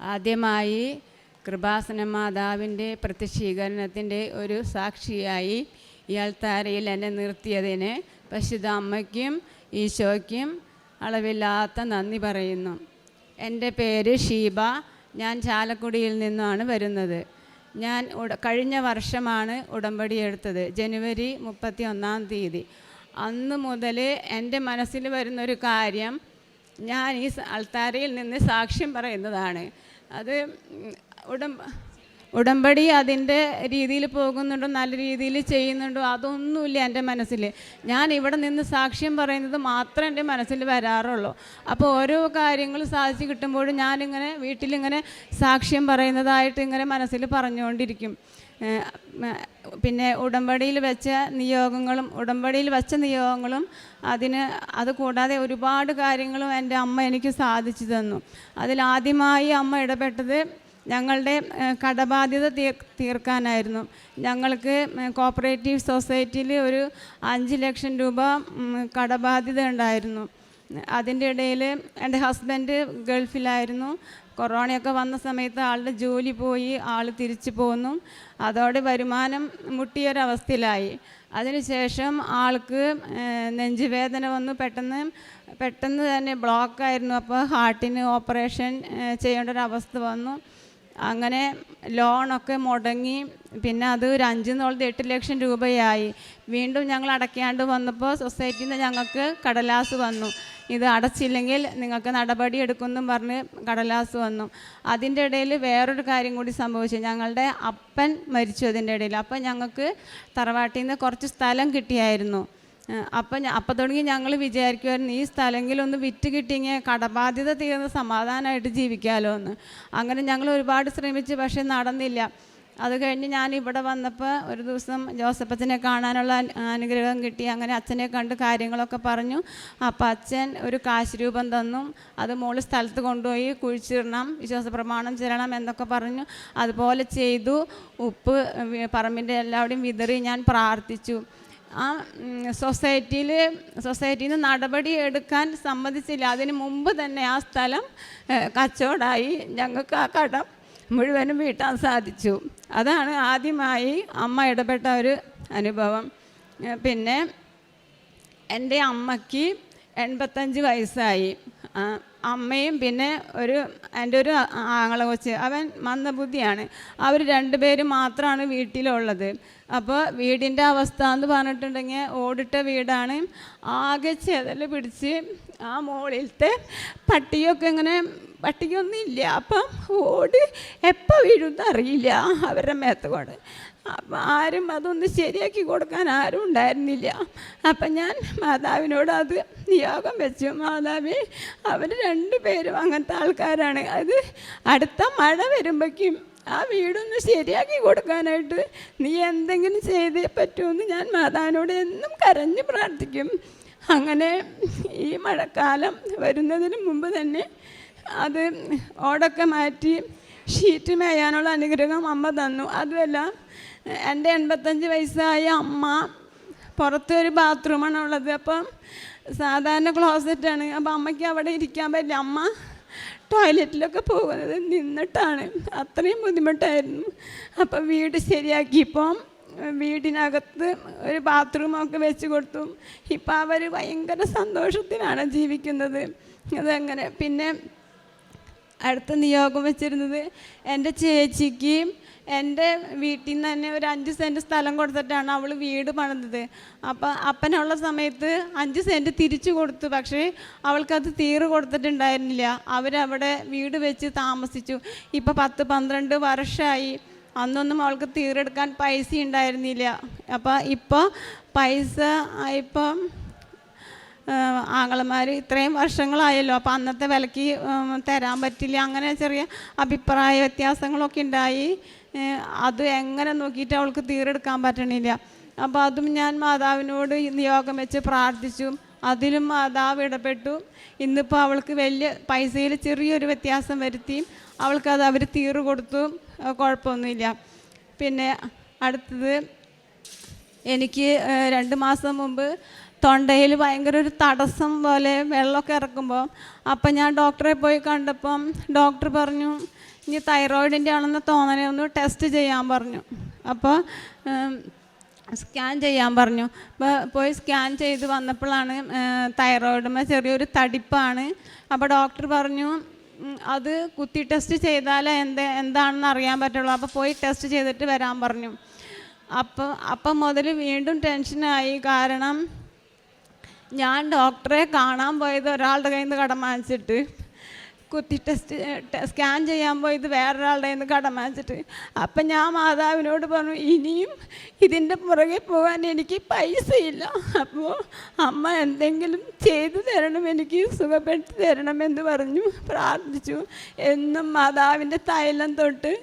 ആദ്യമായി കൃപാസന മാതാവിന്റെ പ്രത്യക്ഷീകരണത്തിന്റെ ഒരു സാക്ഷിയായി ഇയാൾ താരയിൽ എന്നെ നിർത്തിയതിന് പരിശുദ്ധ അമ്മയ്ക്കും ഈശോയ്ക്കും അളവില്ലാത്ത നന്ദി പറയുന്നു. എന്റെ പേര് ഷീബ. ഞാൻ ചാലക്കുടിയിൽ നിന്നാണ് വരുന്നത്. ഞാൻ കഴിഞ്ഞ വർഷമാണ് ഉടമ്പടി എടുത്തത് ജനുവരി മുപ്പത്തി ഒന്നാം തീയതി. അന്ന് മുതൽ എന്റെ മനസ്സിൽ വരുന്നൊരു കാര്യം ഞാൻ ഈ അൾത്താരയിൽ നിന്ന് സാക്ഷ്യം പറയുന്നതാണ്. അത് ഉടമ്പ ഉടമ്പടി അതിന്റെ രീതിയിൽ പോകുന്നുണ്ടോ നല്ല രീതിയിൽ ചെയ്യുന്നുണ്ടോ അതൊന്നുമില്ല എന്റെ മനസ്സിൽ. ഞാൻ ഇവിടെ നിന്ന് സാക്ഷ്യം പറയുന്നത് മാത്രമേ എന്റെ മനസ്സിൽ വരാറുള്ളൂ. അപ്പോൾ ഓരോ കാര്യങ്ങൾ സാധിച്ച് കിട്ടുമ്പോഴും ഞാനിങ്ങനെ വീട്ടിലിങ്ങനെ സാക്ഷ്യം പറയുന്നതായിട്ട് ഇങ്ങനെ മനസ്സിൽ പറഞ്ഞുകൊണ്ടിരിക്കും. പിന്നെ ഉടമ്പടിയിൽ വെച്ച നിയോഗങ്ങളും ഉടമ്പടിയിൽ വെച്ച നിയോഗങ്ങളും അതിന് അത് കൂടാതെ ഒരുപാട് കാര്യങ്ങളും എന്റെ അമ്മ എനിക്ക് സാധിച്ചു തന്നു. അതിലാദ്യമായി അമ്മ ഇടപെട്ടത് ഞങ്ങളുടെ കടബാധ്യത തീർ തീർക്കാനായിരുന്നു. ഞങ്ങൾക്ക് കോപ്പറേറ്റീവ് സൊസൈറ്റിയിൽ ഒരു അഞ്ച് ലക്ഷം രൂപ കടബാധ്യത ഉണ്ടായിരുന്നു. അതിന്റെ ഇടയിൽ എന്റെ ഹസ്ബൻഡ് ഗൾഫിലായിരുന്നു. കൊറോണയൊക്കെ വന്ന സമയത്ത് ആളുടെ ജോലി പോയി ആൾ തിരിച്ചു പോന്നു. അതോടെ വരുമാനം മുട്ടിയൊരവസ്ഥയിലായി. അതിനുശേഷം ആൾക്ക് നെഞ്ചുവേദന വന്നു. പെട്ടെന്ന് പെട്ടെന്ന് തന്നെ ബ്ലോക്കായിരുന്നു. അപ്പോൾ ഹാർട്ടിന് ഓപ്പറേഷൻ ചെയ്യേണ്ട ഒരു അവസ്ഥ വന്നു. അങ്ങനെ ലോണൊക്കെ മുടങ്ങി. പിന്നെ അത് ഒരു അഞ്ച് എന്നുള്ളത് എട്ട് ലക്ഷം രൂപയായി. വീണ്ടും ഞങ്ങൾ അടയ്ക്കാണ്ട് വന്നപ്പോൾ സൊസൈറ്റിയിൽ നിന്ന് ഞങ്ങൾക്ക് കടലാസ് വന്നു. ഇത് അടച്ചില്ലെങ്കിൽ നിങ്ങൾക്ക് നടപടി എടുക്കുമെന്നും പറഞ്ഞ് കടലാസ് വന്നു. അതിന്റെ ഇടയിൽ വേറൊരു കാര്യം കൂടി സംഭവിച്ചു. ഞങ്ങളുടെ അപ്പൻ മരിച്ചു അതിന്റെ ഇടയിൽ. അപ്പം ഞങ്ങൾക്ക് തറവാട്ടിൽ നിന്ന് കുറച്ച് സ്ഥലം കിട്ടിയായിരുന്നു. അപ്പം അപ്പം തുടങ്ങി ഞങ്ങൾ വിചാരിക്കുമായിരുന്നു ഈ സ്ഥലമെങ്കിലൊന്ന് വിറ്റ് കിട്ടിയെങ്കിൽ കടബാധ്യത തീർന്ന് സമാധാനമായിട്ട് ജീവിക്കാമല്ലോ എന്ന് അങ്ങനെ ഞങ്ങൾ ഒരുപാട് ശ്രമിച്ചു പക്ഷേ നടന്നില്ല. അത് കഴിഞ്ഞ് ഞാൻ ഇവിടെ വന്നപ്പോൾ ഒരു ദിവസം ജോസഫച്ചനെ കാണാനുള്ള അനുഗ്രഹം കിട്ടി. അങ്ങനെ അച്ഛനെ കണ്ട് കാര്യങ്ങളൊക്കെ പറഞ്ഞു. അപ്പം അച്ഛൻ ഒരു കാശ് രൂപം തന്നു. അത് മോൾ സ്ഥലത്ത് കൊണ്ടുപോയി കുഴിച്ചിടണം വിശ്വാസ പ്രമാണം ചെല്ലണം എന്നൊക്കെ പറഞ്ഞു. അതുപോലെ ചെയ്തു. ഉപ്പ് പറമ്പിന്റെ എല്ലാവരുടെയും വിതറി ഞാൻ പ്രാർത്ഥിച്ചു. ആ സൊസൈറ്റിയിൽ സൊസൈറ്റിയിൽ നിന്ന് നടപടി എടുക്കാൻ സമ്മതിച്ചില്ല. അതിന് മുമ്പ് തന്നെ ആ സ്ഥലം കച്ചവടമായി ഞങ്ങൾക്ക് ആ കടം മുഴുവനും വീട്ടാൻ സാധിച്ചു. അതാണ് ആദ്യമായി അമ്മ ഇടപെട്ട ഒരു അനുഭവം. പിന്നെ എന്റെ അമ്മയ്ക്ക് എൺപത്തഞ്ച് വയസ്സായി. അമ്മയും പിന്നെ ഒരു എന്റെ ഒരു ആങ്ങളെ കൊച്ച് അവൻ മന്ദബുദ്ധിയാണ്. അവർ രണ്ടുപേരും മാത്രമാണ് വീട്ടിലുള്ളത്. അപ്പോൾ വീടിന്റെ അവസ്ഥ എന്ന് പറഞ്ഞിട്ടുണ്ടെങ്കിൽ ഓടിട്ട വീടാണ്. ആകെ ചെതൽ പിടിച്ച് ആ മുകളിലത്തെ പട്ടിയൊക്കെ ഇങ്ങനെ ഇല്ല അപ്പം ഓട് എപ്പോൾ വീഴുമെന്ന് അറിയില്ല. അവരുടെ മേത്തോട് അപ്പം ആരും അതൊന്ന് ശരിയാക്കി കൊടുക്കാൻ ആരും ഉണ്ടായിരുന്നില്ല. അപ്പം ഞാൻ മാതാവിനോട് അത് നിയോഗം വെച്ചു. മാതാവി അവർ രണ്ടുപേരും അങ്ങനത്തെ ആൾക്കാരാണ്. അത് അടുത്ത മഴ വരുമ്പോഴേക്കും ആ വീടൊന്ന് ശരിയാക്കി കൊടുക്കാനായിട്ട് നീ എന്തെങ്കിലും ചെയ്തേ പറ്റുമെന്ന് ഞാൻ മാതാവിനോട് എന്നും കരഞ്ഞ് പ്രാർത്ഥിക്കും. അങ്ങനെ ഈ മഴക്കാലം വരുന്നതിന് മുമ്പ് തന്നെ അത് ഓടൊക്കെ മാറ്റി ഷീറ്റ് മേയാനുള്ള അനുഗ്രഹം അമ്മ തന്നു. അതുമല്ല എന്റെ എൺപത്തഞ്ച് വയസ്സായ അമ്മ പുറത്തൊരു ബാത്റൂമാണ് ഉള്ളത്. അപ്പം സാധാരണ ക്ലോസറ്റാണ് അപ്പം അമ്മയ്ക്ക് അവിടെ ഇരിക്കാൻ പറ്റില്ല. അമ്മ ടോയ്ലറ്റിലൊക്കെ പോകുന്നത് നിന്നിട്ടാണ്. അത്രയും ബുദ്ധിമുട്ടായിരുന്നു. അപ്പം വീട് ശരിയാക്കിയപ്പം വീടിനകത്ത് ഒരു ബാത്റൂമൊക്കെ വെച്ച് കൊടുത്തു. ഇപ്പം അവർ ഭയങ്കര സന്തോഷത്തിലാണ് ജീവിക്കുന്നത്. അതങ്ങനെ? പിന്നെ അടുത്ത നിയോഗം വെച്ചിരുന്നത് എന്റെ ചേച്ചിക്ക് എന്റെ വീട്ടിൽ നിന്ന് തന്നെ ഒരു അഞ്ച് സെന്റ് സ്ഥലം കൊടുത്തിട്ടാണ് അവൾ വീട് പണിതത്. അപ്പം അപ്പനുള്ള സമയത്ത് അഞ്ച് സെന്റ് തിരിച്ചു കൊടുത്തു. പക്ഷേ അവൾക്കത് തീറ് കൊടുത്തിട്ടുണ്ടായിരുന്നില്ല. അവരവിടെ വീട് വെച്ച് താമസിച്ചു. ഇപ്പം പത്ത് പന്ത്രണ്ട് വർഷമായി അന്നൊന്നും അവൾക്ക് തീരെടുക്കാൻ പൈസ ഉണ്ടായിരുന്നില്ല. അപ്പോൾ ഇപ്പോൾ പൈസ ഇപ്പം ആങ്ങളമാർ ഇത്രയും വർഷങ്ങളായല്ലോ. അപ്പോൾ അന്നത്തെ വിലക്ക് തരാൻ പറ്റില്ല. അങ്ങനെ ചെറിയ അഭിപ്രായ വ്യത്യാസങ്ങളൊക്കെ ഉണ്ടായി. അത് എങ്ങനെ നോക്കിയിട്ട് അവൾക്ക് തീരെടുക്കാൻ പറ്റണില്ല. അപ്പോൾ അതും ഞാൻ മാതാവിനോട് നിയോഗം വെച്ച് പ്രാർത്ഥിച്ചു. അതിലും മാതാവ് ഇടപെട്ടു. ഇന്നിപ്പോൾ അവൾക്ക് വലിയ പൈസയിൽ ചെറിയൊരു വ്യത്യാസം വരുത്തി. അവൾക്കത് അവർ തീറ് കൊടുത്തു. കുഴപ്പമൊന്നുമില്ല. പിന്നെ അടുത്തത് എനിക്ക് രണ്ട് മാസം മുമ്പ് തൊണ്ടയിൽ ഭയങ്കര ഒരു തടസ്സം പോലെ വെള്ളമൊക്കെ ഇറക്കുമ്പോൾ അപ്പം ഞാൻ ഡോക്ടറെ പോയി കണ്ടപ്പം ഡോക്ടർ പറഞ്ഞു ഇനി തൈറോയിഡിന്റെ ആണെന്ന് തോന്നണേ ഒന്ന് ടെസ്റ്റ് ചെയ്യാൻ പറഞ്ഞു. അപ്പോൾ സ്കാൻ ചെയ്യാൻ പറഞ്ഞു. പോയി സ്കാൻ ചെയ്ത് വന്നപ്പോഴാണ് തൈറോയിഡുമ്പോൾ ചെറിയൊരു തടിപ്പാണ്. അപ്പോൾ ഡോക്ടർ പറഞ്ഞു അത് കുത്തി ടെസ്റ്റ് ചെയ്താലേ എന്ത് എന്താണെന്ന് അറിയാൻ പറ്റുള്ളൂ. അപ്പോൾ പോയി ടെസ്റ്റ് ചെയ്തിട്ട് വരാൻ പറഞ്ഞു. അപ്പോൾ അപ്പം മുതൽ വീണ്ടും ടെൻഷനായി. കാരണം ഞാൻ ഡോക്ടറെ കാണാൻ പോയത് ഒരാളുടെ കയ്യിൽ നിന്ന് കടം വാങ്ങിച്ചിട്ട്. കുത്തി ടെസ്റ്റ് സ്കാൻ ചെയ്യാൻ പോയത് വേറൊരാളുടെ കയ്യിൽ നിന്ന് കടം വാങ്ങിച്ചിട്ട്. അപ്പം ഞാൻ മാതാവിനോട് പറഞ്ഞു ഇനിയും ഇതിന്റെ പുറകെ പോകാൻ എനിക്ക് പൈസയില്ല. അപ്പോൾ അമ്മ എന്തെങ്കിലും ചെയ്തു തരണം എനിക്ക് സുഖപ്പെടുത്തി തരണമെന്ന് പറഞ്ഞു പ്രാർത്ഥിച്ചു. എന്നും മാതാവിന്റെ തൈലം തൊട്ട്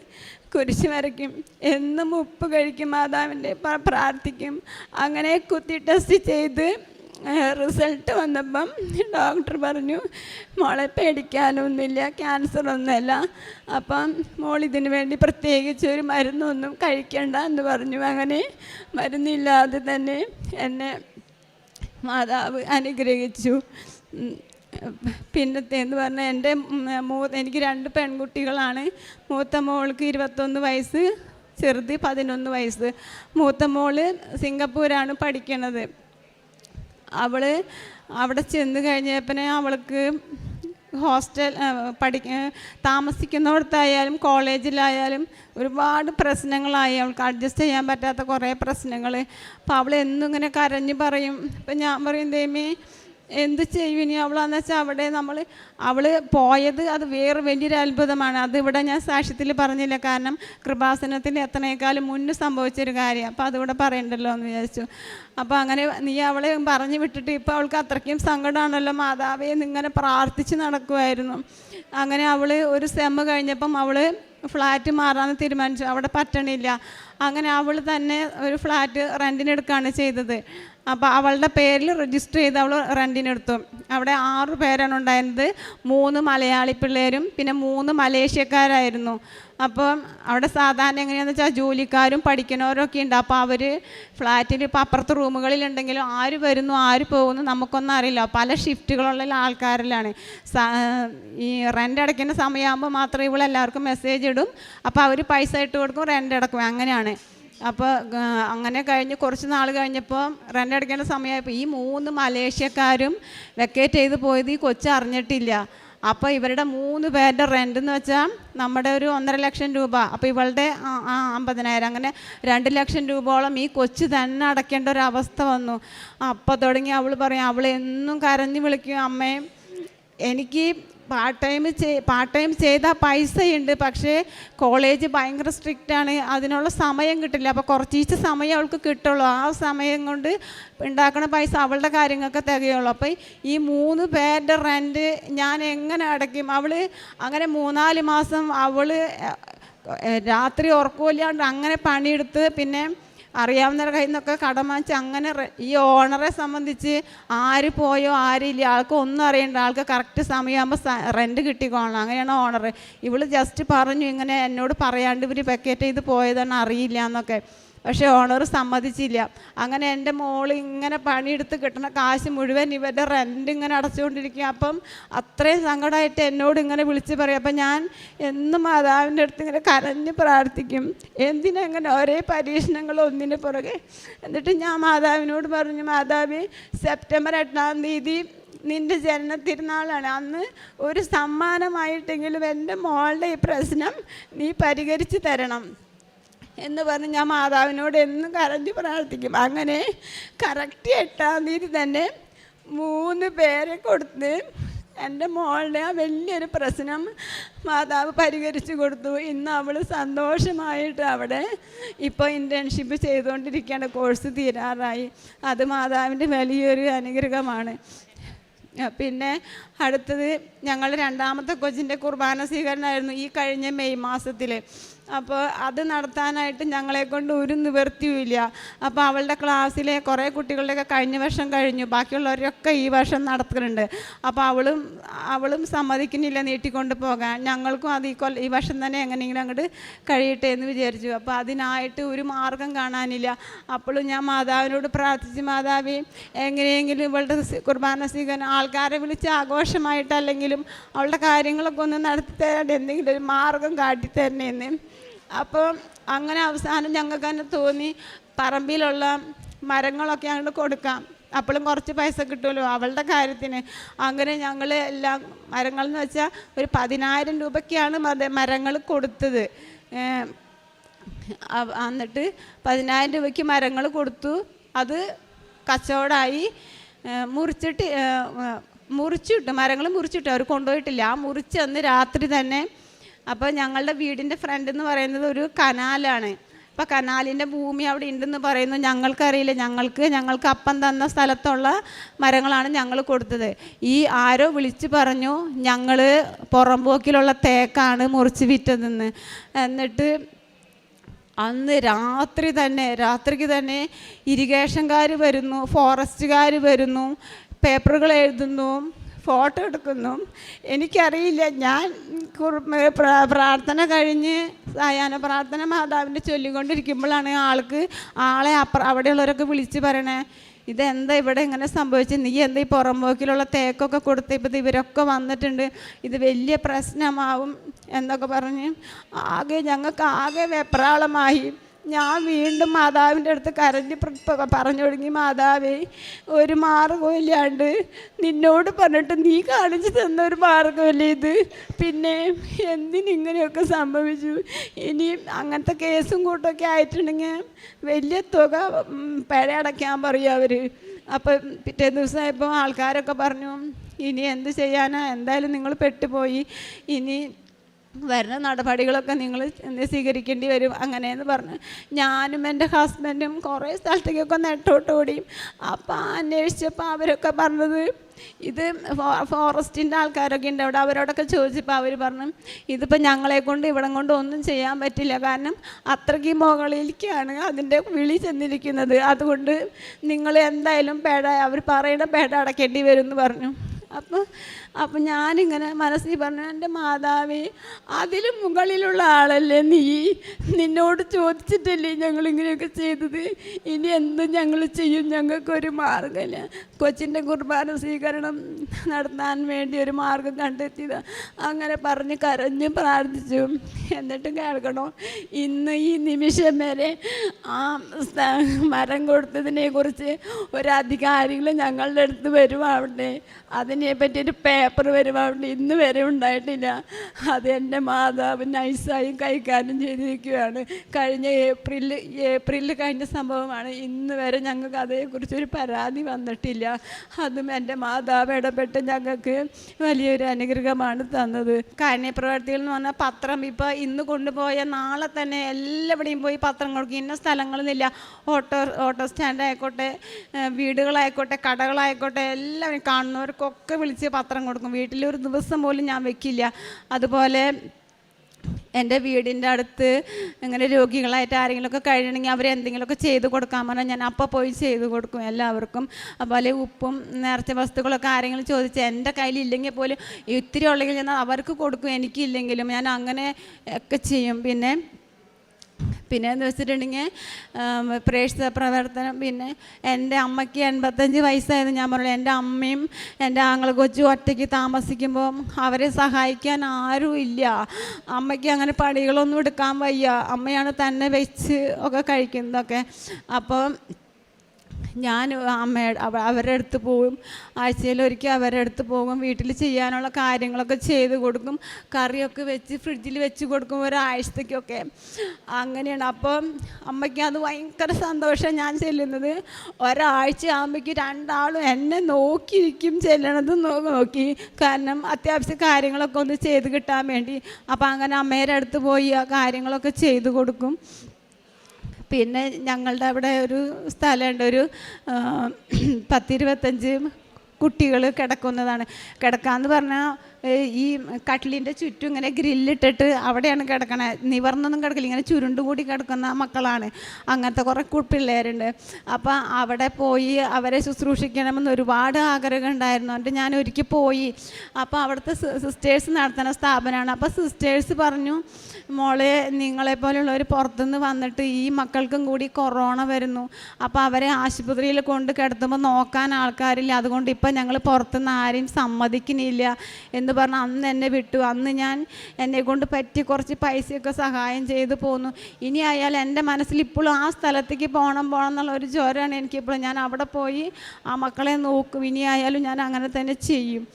കുരിശ് വരയ്ക്കും. എന്നും ഉപ്പ് കഴിക്കും മാതാവിന്റെ പ്രാർത്ഥിക്കും. അങ്ങനെ കുത്തി ടെസ്റ്റ് ചെയ്ത് റിസൾട്ട് വന്നപ്പം ഡോക്ടർ പറഞ്ഞു മോളെ പേടിക്കാനൊന്നുമില്ല ക്യാൻസർ ഒന്നുമല്ല അപ്പം മോൾ ഇതിന് വേണ്ടി പ്രത്യേകിച്ച് ഒരു മരുന്നൊന്നും കഴിക്കണ്ട എന്ന് പറഞ്ഞു. അങ്ങനെ മരുന്നില്ലാതെ തന്നെ എന്നെ മാതാവ് അനുഗ്രഹിച്ചു. പിന്നത്തേന്ന് പറഞ്ഞാൽ എന്റെ മൂ എനിക്ക് രണ്ട് പെൺകുട്ടികളാണ്. മൂത്ത മോൾക്ക് ഇരുപത്തൊന്ന് വയസ്സ് ചെറുത് പതിനൊന്ന് വയസ്സ്. മൂത്ത മോൾ സിംഗപ്പൂരാണ് പഠിക്കണത്. അവൾ അവിടെ ചെന്ന് കഴിഞ്ഞപ്പനെ അവൾക്ക് ഹോസ്റ്റൽ പഠി താമസിക്കുന്നിടത്തായാലും കോളേജിലായാലും ഒരുപാട് പ്രശ്നങ്ങളായി. അവൾക്ക് അഡ്ജസ്റ്റ് ചെയ്യാൻ പറ്റാത്ത കുറേ പ്രശ്നങ്ങൾ അപ്പോൾ അവൾ എന്നും ഇങ്ങനെ കരഞ്ഞ് പറയും. ഇപ്പം ഞാൻ പറയും ദൈവമേ എന്ത് ചെയ്യും ഇനി അവളാന്ന് വെച്ചാൽ അവിടെ നമ്മൾ അവൾ പോയത് അത് വേറെ വലിയൊരു അത്ഭുതമാണ്. അതിവിടെ ഞാൻ സാക്ഷ്യത്തിൽ പറഞ്ഞില്ല. കാരണം കൃപാസനത്തിൽ എത്തണേക്കാളും മുന്നേ സംഭവിച്ചൊരു കാര്യം. അപ്പോൾ അതിവിടെ പറയണ്ടല്ലോ എന്ന് വിചാരിച്ചു. അപ്പോൾ അങ്ങനെ നീ അവളെ പറഞ്ഞു വിട്ടിട്ട് ഇപ്പോൾ അവൾക്ക് അത്രയ്ക്കും സങ്കടമാണല്ലോ മാതാവേ നിങ്ങനെ പ്രാർത്ഥിച്ച് നടക്കുമായിരുന്നു അങ്ങനെ അവൾ ഒരു സെമ്മ് കഴിഞ്ഞപ്പം അവൾ ഫ്ലാറ്റ് മാറാമെന്ന് തീരുമാനിച്ചു. അവിടെ പറ്റണില്ല. അങ്ങനെ അവൾ തന്നെ ഒരു ഫ്ലാറ്റ് റെന്റിനെടുക്കുകയാണ് ചെയ്തത്. അപ്പോൾ അവളുടെ പേരിൽ രജിസ്റ്റർ ചെയ്ത് അവൾ റെന്റിനെടുത്തു അവിടെ ആറ് പേരാണ് ഉണ്ടായിരുന്നത്. മൂന്ന് മലയാളി പിള്ളേരും പിന്നെ മൂന്ന് മലേഷ്യക്കാരായിരുന്നു. അപ്പോൾ അവിടെ സാധാരണ എങ്ങനെയാണെന്ന് വെച്ചാൽ ജോലിക്കാരും പഠിക്കുന്നവരൊക്കെ ഉണ്ട്. അപ്പോൾ അവർ ഫ്ലാറ്റിൽ ഇപ്പോൾ അപ്പുറത്ത് റൂമുകളിലുണ്ടെങ്കിലും ആര് വരുന്നു ആര് പോകുന്നു നമുക്കൊന്നും അറിയില്ല. പല ഷിഫ്റ്റുകളുള്ള ആൾക്കാരിലാണ്. ഈ റെന്റ് അടയ്ക്കുന്ന സമയമാകുമ്പോൾ മാത്രം ഇവളെല്ലാവർക്കും മെസ്സേജ് ഇടും. അപ്പോൾ അവർ പൈസ ഇട്ട് കൊടുക്കും റെന്റ് അടക്കും. അങ്ങനെയാണ്. അപ്പോൾ അങ്ങനെ കഴിഞ്ഞ് കുറച്ച് നാൾ കഴിഞ്ഞപ്പോൾ റെന്റ് അടയ്ക്കേണ്ട സമയമായപ്പോൾ ഈ മൂന്ന് മലേഷ്യക്കാരും വെക്കേറ്റ് ചെയ്ത് പോയത് ഈ കൊച്ചു അറിഞ്ഞിട്ടില്ല. അപ്പോൾ ഇവരുടെ മൂന്ന് പേരുടെ റെന്റ് എന്ന് വെച്ചാൽ നമ്മുടെ ഒരു ഒന്നര ലക്ഷം രൂപ. അപ്പോൾ ഇവളുടെ അമ്പതിനായിരം. അങ്ങനെ രണ്ട് ലക്ഷം രൂപയോളം ഈ കൊച്ചു തന്നെ അടയ്ക്കേണ്ട ഒരു അവസ്ഥ വന്നു. അപ്പോൾ തുടങ്ങി അവൾ പറയും അവൾ എന്നും കരഞ്ഞു വിളിക്കും. അമ്മയും എനിക്ക് പാർട്ട് ടൈം പാർട്ട് ടൈം ചെയ്താൽ പൈസയുണ്ട്. പക്ഷേ കോളേജ് ഭയങ്കര സ്ട്രിക്റ്റ് ആണ്. അതിനുള്ള സമയം കിട്ടില്ല. അപ്പോൾ കുറച്ച് സമയം അവൾക്ക് കിട്ടുള്ളൂ. ആ സമയം കൊണ്ട് ഉണ്ടാക്കുന്ന പൈസ അവളുടെ കാര്യങ്ങൾക്ക് തികയുള്ളൂ. അപ്പോൾ ഈ മൂന്ന് പേരുടെ റെന്റ് ഞാൻ എങ്ങനെ അടയ്ക്കും? അവൾ അങ്ങനെ മൂന്നാൽ മാസം അവൾ രാത്രി ഉറക്കമില്ലാണ്ട് അങ്ങനെ പണിയെടുത്ത് പിന്നെ അറിയാവുന്നവരുടെ കയ്യിൽ നിന്നൊക്കെ കടം വാങ്ങിച്ച് അങ്ങനെ ഈ ഓണറെ സംബന്ധിച്ച് ആര് പോയോ ആരില്ല ആൾക്ക് ഒന്നും അറിയണ്ട. ആൾക്ക് കറക്റ്റ് സമയമാകുമ്പോൾ റെന്റ് കിട്ടിക്കോളണം. അങ്ങനെയാണ് ഓണർ ഇവൾ ജസ്റ്റ് പറഞ്ഞു ഇങ്ങനെ എന്നോട് പറയാണ്ട് ഇവർ പാക്കറ്റ് ചെയ്ത് പോയതാണ് അറിയില്ല എന്നൊക്കെ. പക്ഷേ ഓണർ സമ്മതിച്ചില്ല. അങ്ങനെ എന്റെ മോൾ ഇങ്ങനെ പണിയെടുത്ത് കിട്ടണ കാശ് മുഴുവൻ ഇവരുടെ റെന്റ് ഇങ്ങനെ അടച്ചുകൊണ്ടിരിക്കുക. അപ്പം അത്രയും സങ്കടമായിട്ട് എന്നോട് ഇങ്ങനെ വിളിച്ച് പറയും. അപ്പം ഞാൻ എന്നും മാതാവിന്റെ അടുത്ത് ഇങ്ങനെ കരഞ്ഞ് പ്രാർത്ഥിക്കും. എന്തിനങ്ങനെ ഒരേ പരീക്ഷണങ്ങൾ ഒന്നിന് പുറകെ? എന്നിട്ട് ഞാൻ മാതാവിനോട് പറഞ്ഞു മാതാവ് സെപ്റ്റംബർ എട്ടാം തീയതി നിന്റെ ജനന തിരുനാളാണ് അന്ന് ഒരു സമ്മാനമായിട്ടെങ്കിലും എന്റെ മോളുടെ ഈ പ്രശ്നം നീ പരിഹരിച്ച് തരണം. എന്ന് പറഞ്ഞ് ഞാൻ മാതാവിനോട് എന്നും കരഞ്ഞ് പ്രാർത്ഥിക്കും. അങ്ങനെ കറക്റ്റ് എട്ടാം തീയതി തന്നെ മൂന്ന് പേരെ കൊടുത്ത് എന്റെ മോളുടെ ആ വലിയൊരു പ്രശ്നം മാതാവ് പരിഹരിച്ചു കൊടുത്തു. ഇന്ന് അവൾ സന്തോഷമായിട്ട് അവിടെ ഇപ്പോൾ ഇന്റേൺഷിപ്പ് ചെയ്തുകൊണ്ടിരിക്കേണ്ട കോഴ്സ് തീരാറായി. അത് മാതാവിന്റെ വലിയൊരു അനുഗ്രഹമാണ്. പിന്നെ അടുത്തത് ഞങ്ങൾ രണ്ടാമത്തെ കൊച്ചിന്റെ കുർബാന സ്വീകരണമായിരുന്നു ഈ കഴിഞ്ഞ മെയ് മാസത്തിൽ അപ്പോൾ അത് നടത്താനായിട്ട് ഞങ്ങളെ കൊണ്ട് ഒരു നിവൃത്തിയുമില്ല. അപ്പോൾ അവളുടെ ക്ലാസ്സിലെ കുറേ കുട്ടികളുടെയൊക്കെ കഴിഞ്ഞ വർഷം കഴിഞ്ഞു. ബാക്കിയുള്ളവരൊക്കെ ഈ വർഷം നടത്തുന്നുണ്ട്. അപ്പോൾ അവളും അവളും സമ്മതിക്കുന്നില്ല നീട്ടിക്കൊണ്ട് പോകാൻ. ഞങ്ങൾക്കും അത് ഈ കൊല്ല ഈ വർഷം തന്നെ എങ്ങനെയെങ്കിലും അങ്ങോട്ട് കഴിയട്ടെ എന്ന് വിചാരിച്ചു. അപ്പോൾ അതിനായിട്ട് ഒരു മാർഗം കാണാനില്ല. അപ്പോഴും ഞാൻ മാതാവിനോട് പ്രാർത്ഥിച്ച് മാതാവേ എങ്ങനെയെങ്കിലും ഇവളുടെ കുർബാന സ്വീകരണം ആൾക്കാരെ വിളിച്ച് ആഘോഷമായിട്ടല്ലെങ്കിലും അവളുടെ കാര്യങ്ങളൊക്കെ ഒന്ന് നടത്തി തരാണ്ട് എന്തെങ്കിലും ഒരു മാർഗം കാട്ടിത്തരണേന്ന് അപ്പം അങ്ങനെ അവസാനം ഞങ്ങൾക്ക് തന്നെ തോന്നി പറമ്പിലുള്ള മരങ്ങളൊക്കെ അങ്ങോട്ട് കൊടുക്കാം. അപ്പോഴും കുറച്ച് പൈസ കിട്ടുമല്ലോ അവളുടെ കാര്യത്തിന്. അങ്ങനെ ഞങ്ങൾ എല്ലാം മരങ്ങൾ എന്ന് വെച്ചാൽ ഒരു പതിനായിരം രൂപയ്ക്കാണ് മരങ്ങൾ കൊടുത്തത്. എന്നിട്ട് പതിനായിരം രൂപയ്ക്ക് മരങ്ങൾ കൊടുത്തു. അത് കച്ചവടമായി മുറിച്ചിട്ട് മുറിച്ചിട്ടു മരങ്ങൾ മുറിച്ചിട്ടു. അവർ കൊണ്ടുപോയിട്ടില്ല. ആ മുറിച്ച് അന്ന് രാത്രി തന്നെ അപ്പോൾ ഞങ്ങളുടെ വീടിന്റെ ഫ്രണ്ട് എന്ന് പറയുന്നത് ഒരു കനാലാണ്. അപ്പോൾ കനാലിന്റെ ഭൂമി അവിടെ ഉണ്ടെന്ന് പറയുന്നു. ഞങ്ങൾക്കറിയില്ല. ഞങ്ങൾക്ക് ഞങ്ങൾക്ക് അപ്പം തന്ന സ്ഥലത്തുള്ള മരങ്ങളാണ് ഞങ്ങൾ കൊടുത്തത്. ഈ ആരോ വിളിച്ച് പറഞ്ഞു ഞങ്ങൾ പുറമ്പോക്കിലുള്ള തേക്കാണ് മുറിച്ച് വിറ്റതെന്ന്. എന്നിട്ട് അന്ന് രാത്രി തന്നെ രാത്രിക്ക് തന്നെ ഇറിഗേഷൻകാർ വരുന്നു ഫോറസ്റ്റുകാർ വരുന്നു പേപ്പറുകൾ എഴുതുന്നു ഫോട്ടോ എടുക്കുന്നു. എനിക്കറിയില്ല ഞാൻ പ്രാർത്ഥന കഴിഞ്ഞ് സായാഹ്ന പ്രാർത്ഥന മാതാവിന്റെ ചൊല്ലിക്കൊണ്ടിരിക്കുമ്പോഴാണ് ആൾക്ക് ആളെ അപ്പുറ അവിടെയുള്ളവരൊക്കെ വിളിച്ച് പറയണേ ഇതെന്താ ഇവിടെ ഇങ്ങനെ സംഭവിച്ചത്? നീ എന്താ ഈ പുറമ്പോക്കിലുള്ള തേക്കൊക്കെ കൊടുത്ത് ഇപ്പം ഇവരൊക്കെ വന്നിട്ടുണ്ട്. ഇത് വലിയ പ്രശ്നമാവും എന്നൊക്കെ പറഞ്ഞ് ആകെ ഞങ്ങൾക്ക് ആകെ വെപ്രാളമായി. ഞാൻ വീണ്ടും മാതാവിന്റെ അടുത്ത് കരഞ്ഞ് പറഞ്ഞു തുടങ്ങി മാതാവേ ഒരു മാർഗമില്ലാണ്ട് നിന്നോട് പറഞ്ഞിട്ട് നീ കാണിച്ചു തന്ന ഒരു മാർഗമല്ലേ ഇത്? പിന്നെ എന്തിനിങ്ങനെയൊക്കെ സംഭവിച്ചു? ഇനി അങ്ങനത്തെ കേസും കൂട്ടൊക്കെ ആയിട്ടുണ്ടെങ്കിൽ വലിയ തുക പിഴ അടയ്ക്കാൻ പറയും അവർ അപ്പം പിറ്റേ ദിവസമായപ്പോൾ ആൾക്കാരൊക്കെ പറഞ്ഞു ഇനി എന്ത് ചെയ്യാനാ? എന്തായാലും നിങ്ങൾ പെട്ടുപോയി. ഇനി വരുന്ന നടപടികളൊക്കെ നിങ്ങൾ സ്വീകരിക്കേണ്ടി വരും അങ്ങനെയെന്ന് പറഞ്ഞു ഞാനും എന്റെ ഹസ്ബൻഡും കുറേ സ്ഥലത്തേക്കൊക്കെ നെട്ടോട്ട് ഓടിയും അപ്പം അന്വേഷിച്ചപ്പോൾ അവരൊക്കെ പറഞ്ഞത് ഇത് ഫോറസ്റ്റിന്റെ ആൾക്കാരൊക്കെ ഉണ്ട്. അവിടെ അവരോടൊക്കെ ചോദിച്ചപ്പോൾ അവർ പറഞ്ഞു ഇതിപ്പോൾ ഞങ്ങളെ കൊണ്ട് ഇവിടം കൊണ്ട് ഒന്നും ചെയ്യാൻ പറ്റില്ല. കാരണം അത്രയ്ക്ക് മുകളിലേക്കാണ് അതിന്റെ വിളി ചെന്നിരിക്കുന്നത്. അതുകൊണ്ട് നിങ്ങൾ എന്തായാലും പേട അവർ പറയുന്ന പേട അടയ്ക്കേണ്ടി വരും എന്ന് പറഞ്ഞു. അപ്പം അപ്പം ഞാനിങ്ങനെ മനസ്സിൽ പറഞ്ഞു എന്റെ മാതാവേ അതിലും മുകളിലുള്ള ആളല്ലേ നീ? നിന്നോട് ചോദിച്ചിട്ടല്ലേ ഞങ്ങൾ ഇങ്ങനെയൊക്കെ ചെയ്തത്? ഇനി എന്ത് ഞങ്ങൾ ചെയ്യും ഞങ്ങൾക്കൊരു മാർഗമില്ല കൊച്ചിന്റെ കുർബാന സ്വീകരണം നടത്താൻ വേണ്ടി ഒരു മാർഗം കണ്ടെത്തിയത്. അങ്ങനെ പറഞ്ഞ് കരഞ്ഞ് പ്രാർത്ഥിച്ചു. എന്നിട്ട് കേൾക്കണോ? ഇന്ന് ഈ നിമിഷം വരെ ആ മരം കൊടുത്തതിനെ കുറിച്ച് ഒരു അധികാരികൾ ഞങ്ങളുടെ അടുത്ത് അതിനെ പറ്റി ഒരു പേപ്പർ വരുവാവിടെ ഇന്ന് വരെ ഉണ്ടായിട്ടില്ല. അത് എന്റെ മാതാവ് നൈസായും കൈകാര്യം ചെയ്തിരിക്കുകയാണ് കഴിഞ്ഞ ഏപ്രിലിൽ ഏപ്രിലിൽ കഴിഞ്ഞ സംഭവമാണ്. ഇന്ന് വരെ ഞങ്ങൾക്ക് അതേക്കുറിച്ച് ഒരു പരാതി വന്നിട്ടില്ല. അതും എന്റെ മാതാവ് ഇടപെട്ട് ഞങ്ങൾക്ക് വലിയൊരു അനുഗ്രഹമാണ് തന്നത്. കാരുണ്യപ്രവർത്തികൾ എന്ന് പറഞ്ഞാൽ പത്രം ഇപ്പോൾ ഇന്ന് കൊണ്ടുപോയ നാളെ തന്നെ എല്ലാവിടെയും പോയി പത്രം കൊടുക്കും ഇന്ന സ്ഥലങ്ങളിലില്ല. ഓട്ടോ ഓട്ടോ സ്റ്റാൻഡ് ആയിക്കോട്ടെ വീടുകളായിക്കോട്ടെ കടകളായിക്കോട്ടെ എല്ലാവരും കാണുന്നവർക്കൊക്കെ വിളിച്ച് പത്രം കൊടുക്കും വീട്ടിലൊരു ദിവസം പോലും ഞാൻ വെക്കില്ല. അതുപോലെ എന്റെ വീടിന്റെ അടുത്ത് ഇങ്ങനെ രോഗികളായിട്ട് ആരെങ്കിലുമൊക്കെ കഴിയണമെങ്കിൽ അവർ എന്തെങ്കിലുമൊക്കെ ചെയ്ത് കൊടുക്കാൻ പറഞ്ഞാൽ ഞാൻ അപ്പോൾ പോയി ചെയ്ത് കൊടുക്കും എല്ലാവർക്കും. അതുപോലെ ഉപ്പും നേർച്ച വസ്തുക്കളൊക്കെ ആരെങ്കിലും ചോദിച്ചാൽ എന്റെ കയ്യിൽ ഇല്ലെങ്കിൽ പോലും ഇത്തിരി ഉള്ളെങ്കിൽ ഞാൻ അവർക്ക് കൊടുക്കും. എനിക്കില്ലെങ്കിലും ഞാൻ അങ്ങനെ ഒക്കെ ചെയ്യും. പിന്നെ പിന്നെ എന്ന് വെച്ചിട്ടുണ്ടെങ്കിൽ പ്രേക്ഷിത പ്രവർത്തനം. പിന്നെ എന്റെ അമ്മയ്ക്ക് എൺപത്തഞ്ച് വയസ്സായിരുന്നു ഞാൻ പറഞ്ഞു എന്റെ അമ്മയും എന്റെ ആങ്ങൾ കൊച്ചു ഒറ്റയ്ക്ക് താമസിക്കുമ്പോൾ അവരെ സഹായിക്കാൻ ആരും ഇല്ല. അമ്മയ്ക്ക് അങ്ങനെ പണികളൊന്നും എടുക്കാൻ വയ്യ. അമ്മയാണ് തന്നെ വെച്ച് ഒക്കെ കഴിക്കുന്നതൊക്കെ. അപ്പോൾ ഞാൻ അമ്മയുടെ അവരുടെ അടുത്ത് പോകും ആഴ്ചയിൽ ഒരിക്കൽ അവരുടെ അടുത്ത് പോകും. വീട്ടിൽ ചെയ്യാനുള്ള കാര്യങ്ങളൊക്കെ ചെയ്ത് കൊടുക്കും. കറിയൊക്കെ വെച്ച് ഫ്രിഡ്ജിൽ വെച്ച് കൊടുക്കും ഒരാഴ്ചത്തേക്കൊക്കെ. അങ്ങനെയാണ്. അപ്പം അമ്മയ്ക്ക് അത് ഭയങ്കര സന്തോഷം ഞാൻ ചെല്ലുന്നത്. ഒരാഴ്ച ആകുമ്പോഴേക്ക് രണ്ടാളും എന്നെ നോക്കിയിരിക്കും ചെല്ലണത് നോക്കി. കാരണം അത്യാവശ്യം കാര്യങ്ങളൊക്കെ ഒന്ന് ചെയ്ത് കിട്ടാൻ വേണ്ടി. അപ്പം അങ്ങനെ അമ്മയുടെ അടുത്ത് പോയി ആ കാര്യങ്ങളൊക്കെ ചെയ്ത് കൊടുക്കും. പിന്നെ ഞങ്ങളുടെ അവിടെ ഒരു സ്ഥലമുണ്ട് ഒരു പത്തിരുപത്തഞ്ച് കുട്ടികൾ കിടക്കുന്നതാണ്. കിടക്കാന്ന് പറഞ്ഞാൽ ഈ കട്ടിലിന്റെ ചുറ്റും ഇങ്ങനെ ഗ്രില്ലിട്ടിട്ട് അവിടെയാണ് കിടക്കണേ. നിവർന്നൊന്നും കിടക്കില്ല. ഇങ്ങനെ ചുരുണ്ടുകൂടി കിടക്കുന്ന മക്കളാണ്. അങ്ങനത്തെ കുറേ പിള്ളേരുണ്ട്. അപ്പോൾ അവിടെ പോയി അവരെ ശുശ്രൂഷിക്കണമെന്ന് ഒരുപാട് ആഗ്രഹം ഉണ്ടായിരുന്നു. എന്നിട്ട് ഞാൻ ഒരിക്കൽ പോയി. അപ്പോൾ അവിടുത്തെ സിസ്റ്റേഴ്സ് നടത്തുന്ന സ്ഥാപനമാണ്. അപ്പോൾ സിസ്റ്റേഴ്സ് പറഞ്ഞു മോളെ നിങ്ങളെപ്പോലുള്ളവർ പുറത്തുനിന്ന് വന്നിട്ട് ഈ മക്കൾക്കും കൂടി കൊറോണ വരുന്നു. അപ്പോൾ അവരെ ആശുപത്രിയിൽ കൊണ്ട് കിടത്തുമ്പോൾ നോക്കാൻ ആൾക്കാരില്ല. അതുകൊണ്ട് ഇപ്പം ഞങ്ങൾ പുറത്തുനിന്ന് ആരെയും സമ്മതിക്കുന്നില്ല. എന്ന് പറഞ്ഞ് അന്ന് എന്നെ വിട്ടു. അന്ന് ഞാൻ എന്നെ കൊണ്ട് പറ്റി കുറച്ച് പൈസയൊക്കെ സഹായം ചെയ്തു പോന്നു. ഇനി ആയാൽ എന്റെ മനസ്സിൽ ഇപ്പോഴും ആ സ്ഥലത്തേക്ക് പോകണം പോകണം എന്നുള്ള ഒരു ജ്വരമാണ് എനിക്കിപ്പോഴും ഞാൻ അവിടെ പോയി ആ മക്കളെ നോക്കും. ഇനി ആയാലും ഞാൻ അങ്ങനെ തന്നെ ചെയ്യും.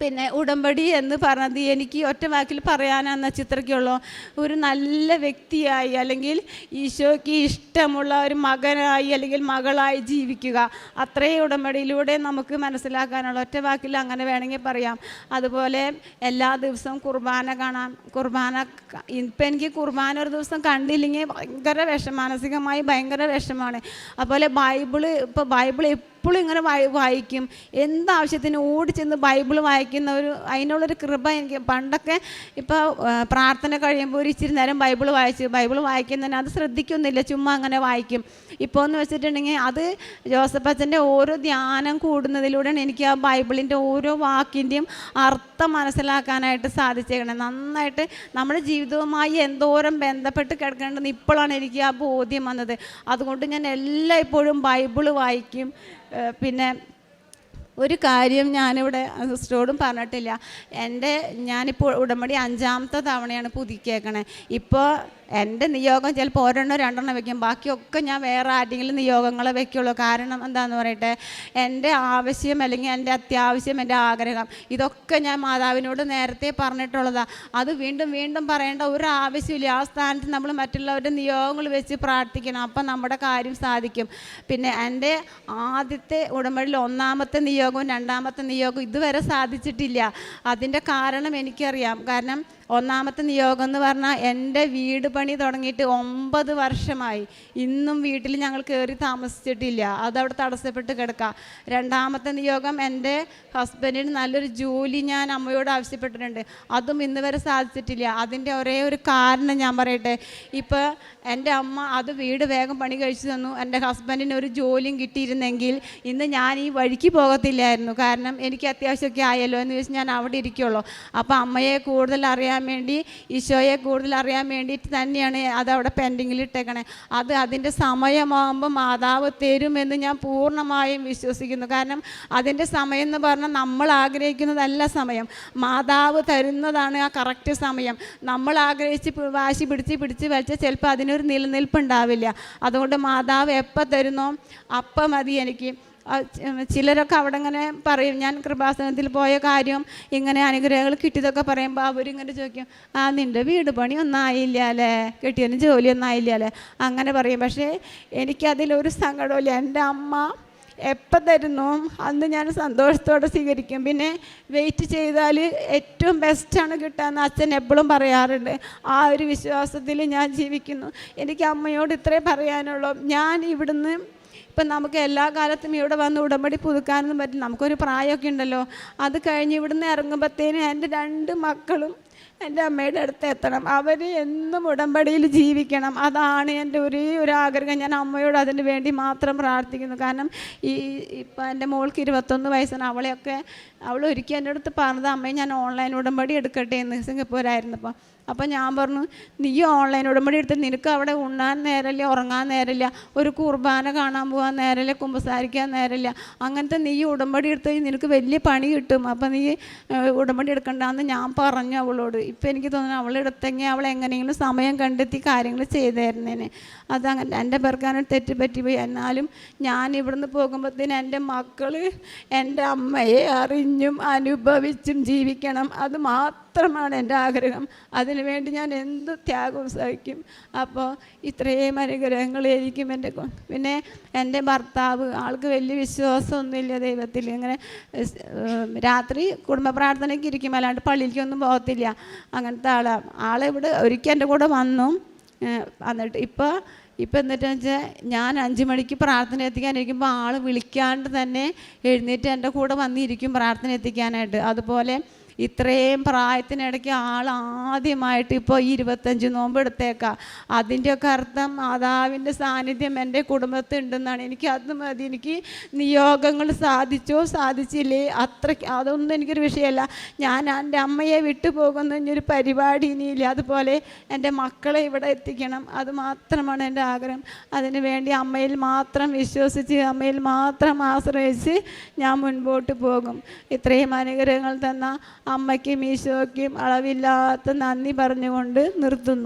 പിന്നെ ഉടമ്പടി എന്ന് പറഞ്ഞത് എനിക്ക് ഒറ്റ വാക്കിൽ പറയാനാന്ന ചിത്രയ്ക്കുള്ളൂ. ഒരു നല്ല വ്യക്തിയായി അല്ലെങ്കിൽ ഈശോയ്ക്ക് ഇഷ്ടമുള്ള ഒരു മകനായി അല്ലെങ്കിൽ മകളായി ജീവിക്കുക. അത്രയും ഉടമ്പടിയിലൂടെ നമുക്ക് മനസ്സിലാക്കാനുള്ള ഒറ്റ വാക്കിൽ അങ്ങനെ വേണമെങ്കിൽ പറയാം. അതുപോലെ എല്ലാ ദിവസവും കുർബാന കാണാം. കുർബാന ഇപ്പം എനിക്ക് കുർബാന ഒരു ദിവസം കണ്ടില്ലെങ്കിൽ ഭയങ്കര വിഷം മാനസികമായി ഭയങ്കര വിഷമാണ് അതുപോലെ ബൈബിൾ ഇപ്പോൾ ബൈബിൾ എപ്പോഴും ഇങ്ങനെ വായി വായിക്കും. എന്താവശ്യത്തിന് ഓടി ചെന്ന് ബൈബിൾ വായിക്കുന്ന ഒരു അതിനുള്ളൊരു കൃപ എനിക്ക് പണ്ടൊക്കെ ഇപ്പോൾ പ്രാർത്ഥന കഴിയുമ്പോൾ ഒരു ഇച്ചിരി നേരം ബൈബിൾ വായിച്ച് ബൈബിൾ വായിക്കുന്നതിന് അത് ശ്രദ്ധിക്കുന്നില്ല ചുമ്മാ അങ്ങനെ വായിക്കും. ഇപ്പോൾ എന്ന് വെച്ചിട്ടുണ്ടെങ്കിൽ അത് ജോസഫ് അച്ഛന്റെ ഓരോ ധ്യാനം കൂടുന്നതിലൂടെയാണ് എനിക്ക് ആ ബൈബിളിന്റെ ഓരോ വാക്കിന്റെയും അർത്ഥം മനസ്സിലാക്കാനായിട്ട് സാധിച്ചേക്കണേ. നന്നായിട്ട് നമ്മുടെ ജീവിതവുമായി എന്തോരം ബന്ധപ്പെട്ട് കിടക്കേണ്ടെന്ന് ഇപ്പോഴാണ് എനിക്ക് ആ ബോധ്യം വന്നത്. അതുകൊണ്ട് ഞാൻ എല്ലായ്പ്പോഴും ബൈബിൾ വായിക്കും. പിന്നെ ഒരു കാര്യം ഞാനിവിടെ സിസ്റ്ററോടും പറഞ്ഞിട്ടില്ല. എന്റെ ഞാനിപ്പോൾ ഉടമ്പടി അഞ്ചാമത്തെ തവണയാണ് പുതുക്കിയേക്കണേ. ഇപ്പോൾ എന്റെ നിയോഗം ചിലപ്പോൾ ഒരെണ്ണം രണ്ടെണ്ണം വെക്കും. ബാക്കിയൊക്കെ ഞാൻ വേറെ ആരെങ്കിലും നിയോഗങ്ങളെ വെക്കുള്ളൂ. കാരണം എന്താണെന്ന് പറയട്ടെ? എന്റെ ആവശ്യം അല്ലെങ്കിൽ എന്റെ അത്യാവശ്യം എന്റെ ആഗ്രഹം ഇതൊക്കെ ഞാൻ മാതാവിനോട് നേരത്തെ പറഞ്ഞിട്ടുള്ളതാണ് അത് വീണ്ടും വീണ്ടും പറയേണ്ട ഒരു ആവശ്യമില്ല ആ സ്ഥാനത്ത് നമ്മൾ മറ്റുള്ളവരുടെ നിയോഗങ്ങൾ വെച്ച് പ്രാർത്ഥിക്കണം. അപ്പം നമ്മുടെ കാര്യം സാധിക്കും. പിന്നെ എന്റെ ആദ്യത്തെ ഉടമ്പടിയിൽ ഒന്നാമത്തെ നിയോഗവും രണ്ടാമത്തെ നിയോഗവും ഇതുവരെ സാധിച്ചിട്ടില്ല. അതിന്റെ കാരണം എനിക്കറിയാം. കാരണം ഒന്നാമത്തെ നിയോഗം എന്ന് പറഞ്ഞാൽ എന്റെ വീട് പണി തുടങ്ങിയിട്ട് ഒമ്പത് വർഷമായി. ഇന്നും വീട്ടിൽ ഞങ്ങൾ കയറി താമസിച്ചിട്ടില്ല. അതവിടെ തടസ്സപ്പെട്ട് കിടക്കുക രണ്ടാമത്തെ നിയോഗം എന്റെ ഹസ്ബൻഡിന് നല്ലൊരു ജോലി ഞാൻ അമ്മയോട് ആവശ്യപ്പെട്ടിട്ടുണ്ട്. അതും ഇന്ന് വരെ സാധിച്ചിട്ടില്ല. അതിന്റെ ഒരേ ഒരു കാരണം ഞാൻ പറയട്ടെ. ഇപ്പോൾ എന്റെ അമ്മ അത് വീട് വേഗം പണി കഴിച്ചു തന്നു. എന്റെ ഹസ്ബൻഡിന് ഒരു ജോലിയും കിട്ടിയിരുന്നെങ്കിൽ ഇന്ന് ഞാൻ ഈ വഴിക്ക് പോകത്തില്ലായിരുന്നു. കാരണം എനിക്ക് അത്യാവശ്യമൊക്കെ ആയല്ലോ എന്ന് വെച്ച് ഞാൻ അവിടെ ഇരിക്കുള്ളൂ. അപ്പോൾ അമ്മയെ കൂടുതൽ അറിയാൻ വേണ്ടി ഈശോയെ കൂടുതൽ അറിയാൻ വേണ്ടിയിട്ട് തന്നെയാണ് അത് അവിടെ പെൻഡിങ്ങിൽ ഇട്ടേക്കണേ. അത് അതിന്റെ സമയമാകുമ്പോൾ മാതാവ് തരുമെന്ന് ഞാൻ പൂർണമായും വിശ്വസിക്കുന്നു. കാരണം അതിന്റെ സമയം എന്ന് പറഞ്ഞാൽ നമ്മൾ ആഗ്രഹിക്കുന്നതല്ല സമയം. മാതാവ് തരുന്നതാണ് ആ കറക്റ്റ് സമയം. നമ്മൾ ആഗ്രഹിച്ച് വാശി പിടിച്ച് പിടിച്ച് വലിച്ചാൽ ചിലപ്പോൾ അതിനൊരു നിലനിൽപ്പുണ്ടാവില്ല. അതുകൊണ്ട് മാതാവ് എപ്പോൾ തരുന്നോ അപ്പം മതി എനിക്ക്. ചിലരൊക്കെ അവിടെ ഇങ്ങനെ പറയും ഞാൻ കൃപാസനത്തിൽ പോയ കാര്യം ഇങ്ങനെ അനുഗ്രഹങ്ങൾ കിട്ടിയതൊക്കെ പറയുമ്പോൾ അവരിങ്ങനെ ചോദിക്കും ആ നിന്റെ വീട് പണി ഒന്നായില്ല അല്ലേ? കിട്ടിയതിന് ജോലി ഒന്നായില്ല അല്ലേ? അങ്ങനെ പറയും. പക്ഷേ എനിക്കതിലൊരു സങ്കടമില്ല എന്റെ അമ്മ എപ്പോൾ തരുന്നു? അന്ന് ഞാൻ സന്തോഷത്തോടെ സ്വീകരിക്കും. പിന്നെ വെയിറ്റ് ചെയ്താൽ ഏറ്റവും ബെസ്റ്റാണ് കിട്ടുകയെന്ന് അച്ഛൻ എപ്പോഴും പറയാറുണ്ട്. ആ ഒരു വിശ്വാസത്തിൽ ഞാൻ ജീവിക്കുന്നു. എനിക്ക് അമ്മയോട് ഇത്രേ പറയാനുള്ളൂ. ഞാൻ ഇവിടുന്ന് ഇപ്പം നമുക്ക് എല്ലാ കാലത്തും ഇവിടെ വന്ന് ഉടമ്പടി പുതുക്കാനൊന്നും പറ്റില്ല. നമുക്കൊരു പ്രായമൊക്കെ ഉണ്ടല്ലോ. അത് കഴിഞ്ഞ് ഇവിടുന്ന് ഇറങ്ങുമ്പോഴത്തേനും എന്റെ രണ്ട് മക്കളും എന്റെ അമ്മയുടെ അടുത്ത് എത്തണം. അവർ എന്നും ഉടമ്പടിയിൽ ജീവിക്കണം. അതാണ് എന്റെ ഒരേ ഒരു ആഗ്രഹം. ഞാൻ അമ്മയോട് അതിന് വേണ്ടി മാത്രം പ്രാർത്ഥിക്കുന്നു. കാരണം ഈ ഇപ്പം എന്റെ മോൾക്ക് ഇരുപത്തൊന്ന് വയസ്സാണ്. അവളെയൊക്കെ അവൾ ഒരിക്കൽ എന്റെ അടുത്ത് പറഞ്ഞത് അമ്മയെ ഞാൻ ഓൺലൈൻ ഉടമ്പടി എടുക്കട്ടെ എന്ന്. സിംഗപ്പൂരായിരുന്നപ്പോൾ അപ്പം ഞാൻ പറഞ്ഞു നീ ഓൺലൈൻ ഉടമ്പടി എടുത്ത് നിനക്ക് അവിടെ ഉണ്ണാൻ നേരമില്ല ഉറങ്ങാൻ നേരമില്ല ഒരു കുർബാന കാണാൻ പോകാൻ നേരമില്ല കുമ്പസാരിക്കാൻ നേരമില്ല. അങ്ങനത്തെ നീ ഉടമ്പടി എടുത്ത് നിനക്ക് വലിയ പണി കിട്ടും. അപ്പം നീ ഉടമ്പടി എടുക്കണ്ടെന്ന് ഞാൻ പറഞ്ഞു അവളോട്. ഇപ്പം എനിക്ക് തോന്നുന്നു അവൾ എടുത്തെങ്കിൽ അവൾ എങ്ങനെയെങ്കിലും സമയം കണ്ടെത്തി കാര്യങ്ങൾ ചെയ്തായിരുന്നേനെ അതങ്ങനെ എന്റെ പേർക്കാണ് തെറ്റ് പോയി എന്നാലും ഞാൻ ഇവിടുന്ന് പോകുമ്പോഴത്തേന് എന്റെ മക്കൾ എന്റെ അമ്മയെ അറിഞ്ഞും അനുഭവിച്ചും ജീവിക്കണം. അത് മാത്രമാണ് എന്റെ ആഗ്രഹം. അതിനുവേണ്ടി ഞാൻ എന്ത് ത്യാഗവും സഹിക്കും. അപ്പോൾ ഇത്രയും അനുഗ്രഹങ്ങൾ എനിക്കും എന്റെ പിന്നെ എന്റെ ഭർത്താവ് ആൾക്ക് വലിയ വിശ്വാസമൊന്നുമില്ല ദൈവത്തിൽ. ഇങ്ങനെ രാത്രി കുടുംബ പ്രാർത്ഥനയ്ക്ക് ഇരിക്കും. അല്ലാണ്ട് പള്ളിയിലേക്കൊന്നും പോകത്തില്ല. അങ്ങനത്തെ ആളാണ് ആളിവിടെ ഒരിക്കൽ എന്റെ കൂടെ വന്നു. എന്നിട്ട് ഇപ്പോൾ ഇപ്പം എന്നിട്ട് വെച്ചാൽ ഞാൻ അഞ്ച് മണിക്ക് പ്രാർത്ഥന എത്തിക്കാനിരിക്കുമ്പോൾ ആൾ വിളിക്കാണ്ട് തന്നെ എഴുന്നേറ്റ് എന്റെ കൂടെ വന്നിരിക്കും പ്രാർത്ഥന എത്തിക്കാനായിട്ട്. അതുപോലെ ഇത്രയും പ്രായത്തിനിടയ്ക്ക് ആൾ ആദ്യമായിട്ട് ഇപ്പോൾ ഈ ഇരുപത്തഞ്ച് നോമ്പ് എടുത്തേക്കാം. അതിന്റെയൊക്കെ അർത്ഥം മാതാവിന്റെ സാന്നിധ്യം എന്റെ കുടുംബത്തിൽ ഉണ്ടെന്നാണ്. എനിക്ക് അത് മതി. എനിക്ക് നിയോഗങ്ങൾ സാധിച്ചോ സാധിച്ചില്ലേ? അത്രയ്ക്ക് അതൊന്നും എനിക്കൊരു വിഷയമല്ല. ഞാൻ എന്റെ അമ്മയെ വിട്ടു പോകുന്ന ഇനിയൊരു പരിപാടി ഇനിയില്ല. അതുപോലെ എന്റെ മക്കളെ ഇവിടെ എത്തിക്കണം. അത് മാത്രമാണ് എന്റെ ആഗ്രഹം. അതിനു വേണ്ടി അമ്മയിൽ മാത്രം വിശ്വസിച്ച് അമ്മയിൽ മാത്രം ആശ്രയിച്ച് ഞാൻ മുൻപോട്ട് പോകും. ഇത്രയും അനുഗ്രഹങ്ങൾ തന്ന അമ്മയ്ക്കും ഈശോയ്ക്കും അളവില്ലാത്ത നന്ദി പറഞ്ഞുകൊണ്ട് നിർത്തുന്നു.